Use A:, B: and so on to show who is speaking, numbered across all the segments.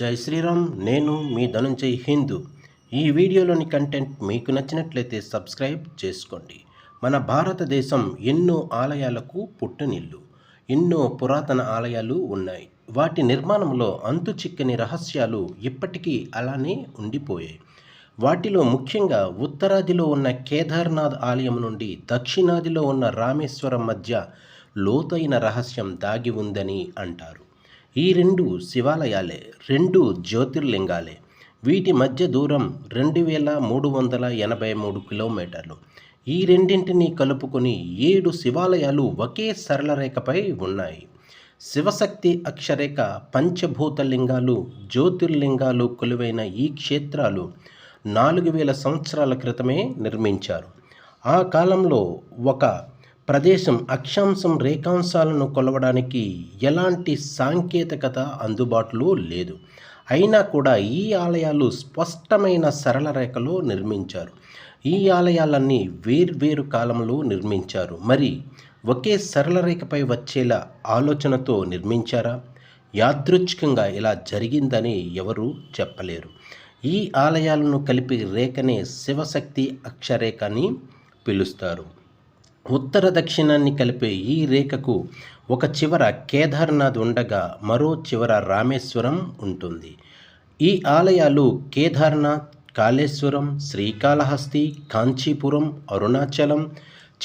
A: జై శ్రీరామ్ నేను మీ ధనుంజయ్ హిందూ. ఈ వీడియోలోని కంటెంట్ మీకు నచ్చినట్లయితే సబ్స్క్రైబ్ చేసుకోండి. మన భారతదేశం ఎన్నో ఆలయాలకు పుట్టునిల్లు. ఎన్నో పురాతన ఆలయాలు ఉన్నాయి. వాటి నిర్మాణంలో అంతు చిక్కని రహస్యాలు ఇప్పటికీ అలానే ఉండిపోయాయి. వాటిలో ముఖ్యంగా ఉత్తరాదిలో ఉన్న కేదార్నాథ్ ఆలయం నుండి దక్షిణాదిలో ఉన్న రామేశ్వరం మధ్య లోతైన రహస్యం దాగి ఉందని అంటారు. ఈ రెండు శివాలయాలే రెండు జ్యోతిర్లింగాలే. వీటి మధ్య దూరం రెండు వేల మూడు వందల ఎనభై మూడు కిలోమీటర్లు. ఈ రెండింటిని కలుపుకొని ఏడు శివాలయాలు ఒకే సరళ రేఖపై ఉన్నాయి. శివశక్తి అక్షరేఖ పంచభూత లింగాలు జ్యోతిర్లింగాలు కొలువైన ఈ క్షేత్రాలు నాలుగు వేల సంవత్సరాల క్రితమే నిర్మించారు. ఆ కాలంలో ఒక ప్రదేశం అక్షాంశం రేఖాంశాలను కొలవడానికి ఎలాంటి సాంకేతికత అందుబాటులో లేదు. అయినా కూడా ఈ ఆలయాలు స్పష్టమైన సరళ రేఖలో నిర్మించారు. ఈ ఆలయాలన్నీ వేర్వేరు కాలంలో నిర్మించారు. మరి ఒకే సరళ రేఖపై వచ్చేలా ఆలోచనతో నిర్మించారా? యాదృచ్ఛికంగా ఇలా జరిగిందని ఎవరూ చెప్పలేరు. ఈ ఆలయాలను కలిపి రేఖనే శివశక్తి అక్షరేఖ అని పిలుస్తారు. ఉత్తర దక్షిణాన్ని కలిపే ఈ రేఖకు ఒక చివర కేదార్నాథ్ ఉండగా మరో చివర రామేశ్వరం ఉంటుంది. ఈ ఆలయాలు కేదార్నాథ్ కాళేశ్వరం శ్రీకాళహస్తి కాంచీపురం అరుణాచలం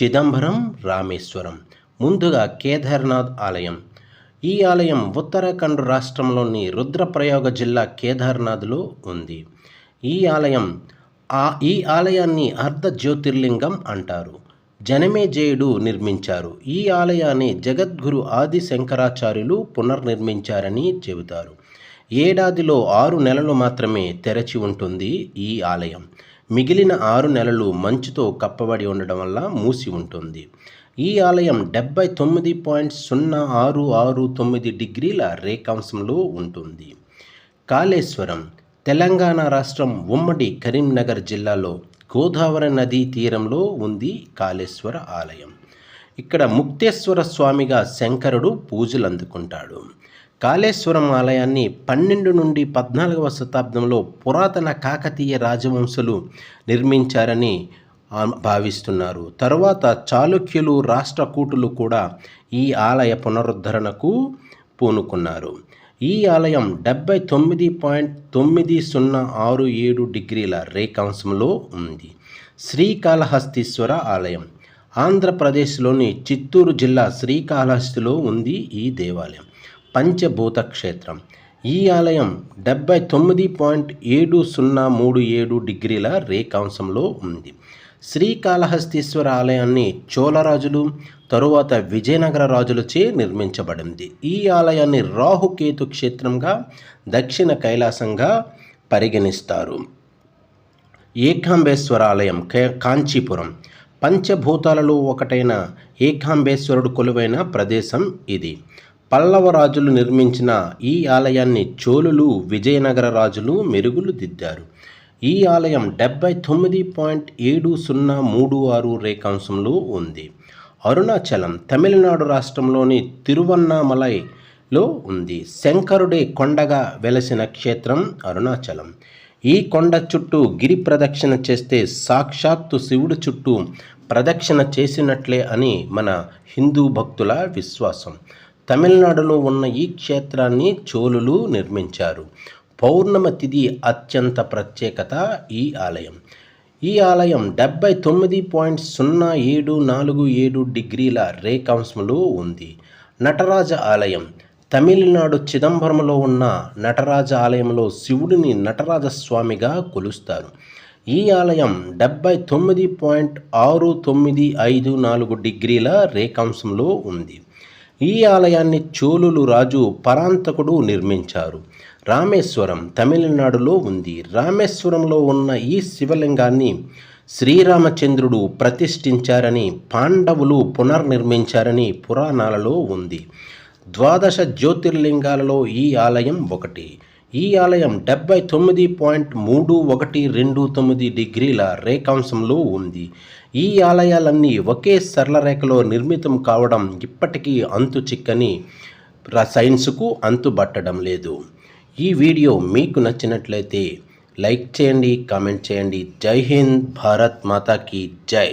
A: చిదంబరం రామేశ్వరం. ముందుగా కేదార్నాథ్ ఆలయం. ఈ ఆలయం ఉత్తరాఖండ్ రాష్ట్రంలోని రుద్రప్రయోగ జిల్లా కేదార్నాథ్లో ఉంది. ఈ ఆలయం ఆ ఈ ఆలయాన్ని అర్ధ జ్యోతిర్లింగం అంటారు. జనమేజయుడు నిర్మించారు. ఈ ఆలయాన్ని జగద్గురు ఆది శంకరాచార్యులు పునర్నిర్మించారని చెబుతారు. ఏడాదిలో ఆరు నెలలు మాత్రమే తెరచి ఉంటుంది ఈ ఆలయం. మిగిలిన ఆరు నెలలు మంచుతో కప్పబడి ఉండడం వల్ల మూసి ఉంటుంది. ఈ ఆలయం డెబ్బై తొమ్మిది పాయింట్ సున్నా ఆరు ఆరు తొమ్మిది డిగ్రీల రేఖాంశంలో ఉంటుంది. కాళేశ్వరం తెలంగాణ రాష్ట్రం ఉమ్మడి కరీంనగర్ జిల్లాలో గోదావరి నదీ తీరంలో ఉంది కాళేశ్వర ఆలయం. ఇక్కడ ముక్తేశ్వర స్వామిగా శంకరుడు పూజలు అందుకుంటాడు. కాళేశ్వరం ఆలయాన్ని పన్నెండు నుండి పద్నాలుగవ శతాబ్దంలో పురాతన కాకతీయ రాజవంశులు నిర్మించారని భావిస్తున్నారు. తరువాత చాళుక్యులు రాష్ట్రకూటులు కూడా ఈ ఆలయ పునరుద్ధరణకు పూనుకున్నారు. ఈ ఆలయం డెబ్బై తొమ్మిది పాయింట్ తొమ్మిది సున్నా ఆరు ఏడు డిగ్రీల రేఖాంశంలో ఉంది. శ్రీకాళహస్తీశ్వర ఆలయం. ఆంధ్రప్రదేశ్లోని చిత్తూరు జిల్లా శ్రీకాళహస్తిలో ఉంది ఈ దేవాలయం. పంచభూత క్షేత్రం. ఈ ఆలయం డెబ్బై తొమ్మిది పాయింట్ ఏడు సున్నా మూడు ఏడు డిగ్రీల రేఖాంశంలో ఉంది. శ్రీకాళహస్తీశ్వర ఆలయాన్ని చోళరాజులు తరువాత విజయనగర రాజులచే నిర్మించబడింది. ఈ ఆలయాన్ని రాహుకేతు క్షేత్రంగా దక్షిణ కైలాసంగా పరిగణిస్తారు. ఏకాంబేశ్వర ఆలయం కాంచీపురం. పంచభూతాలలో ఒకటైన ఏకాంబేశ్వరుడు కొలువైన ప్రదేశం ఇది. పల్లవ రాజులు నిర్మించిన ఈ ఆలయాన్ని చోళులు విజయనగర రాజులు మెరుగులు దిద్దారు. ఈ ఆలయం డెబ్బై తొమ్మిది పాయింట్ ఏడు సున్నా మూడు ఆరు రేఖాంశంలో ఉంది. అరుణాచలం తమిళనాడు రాష్ట్రంలోని తిరువన్నామలైలో ఉంది. శంకరుడే కొండగా వెలసిన క్షేత్రం అరుణాచలం. ఈ కొండ చుట్టూ గిరి ప్రదక్షిణ చేస్తే సాక్షాత్తు శివుడు చుట్టూ ప్రదక్షిణ చేసినట్లే అని మన హిందూ భక్తుల విశ్వాసం. తమిళనాడులో ఉన్న ఈ క్షేత్రాన్ని చోళులు నిర్మించారు. పౌర్ణమ తిథి అత్యంత ప్రత్యేకత ఈ ఆలయం. ఈ ఆలయం డెబ్బై తొమ్మిది పాయింట్ సున్నా ఏడు నాలుగు ఏడు డిగ్రీల రేఖాంశంలో ఉంది. నటరాజ ఆలయం. తమిళనాడు చిదంబరంలో ఉన్న నటరాజ ఆలయంలో శివుడిని నటరాజ స్వామిగా కొలుస్తారు. ఈ ఆలయం డెబ్బై తొమ్మిది పాయింట్ ఆరు తొమ్మిది ఐదు నాలుగు డిగ్రీల రేఖాంశంలో ఉంది. ఈ ఆలయాన్ని చోళులు రాజు పరాంతకుడు నిర్మించారు. రామేశ్వరం తమిళనాడులో ఉంది. రామేశ్వరంలో ఉన్న ఈ శివలింగాన్ని శ్రీరామచంద్రుడు ప్రతిష్ఠించారని పాండవులు పునర్నిర్మించారని పురాణాలలో ఉంది. ద్వాదశ జ్యోతిర్లింగాలలో ఈ ఆలయం ఒకటి. ఈ ఆలయం డెబ్బై తొమ్మిది పాయింట్ మూడు ఒకటి రెండు తొమ్మిది డిగ్రీల రేఖాంశంలో ఉంది. ఈ ఆలయాలన్నీ ఒకే సరళ రేఖలో నిర్మితం కావడం ఇప్పటికీ అంతు చిక్కని సైన్స్కు అంతుబట్టడం లేదు. ఈ వీడియో మీకు నచ్చినట్లయితే లైక్ చేయండి కామెంట్ చేయండి. జై హింద్ భారత్ మాతాకి జై.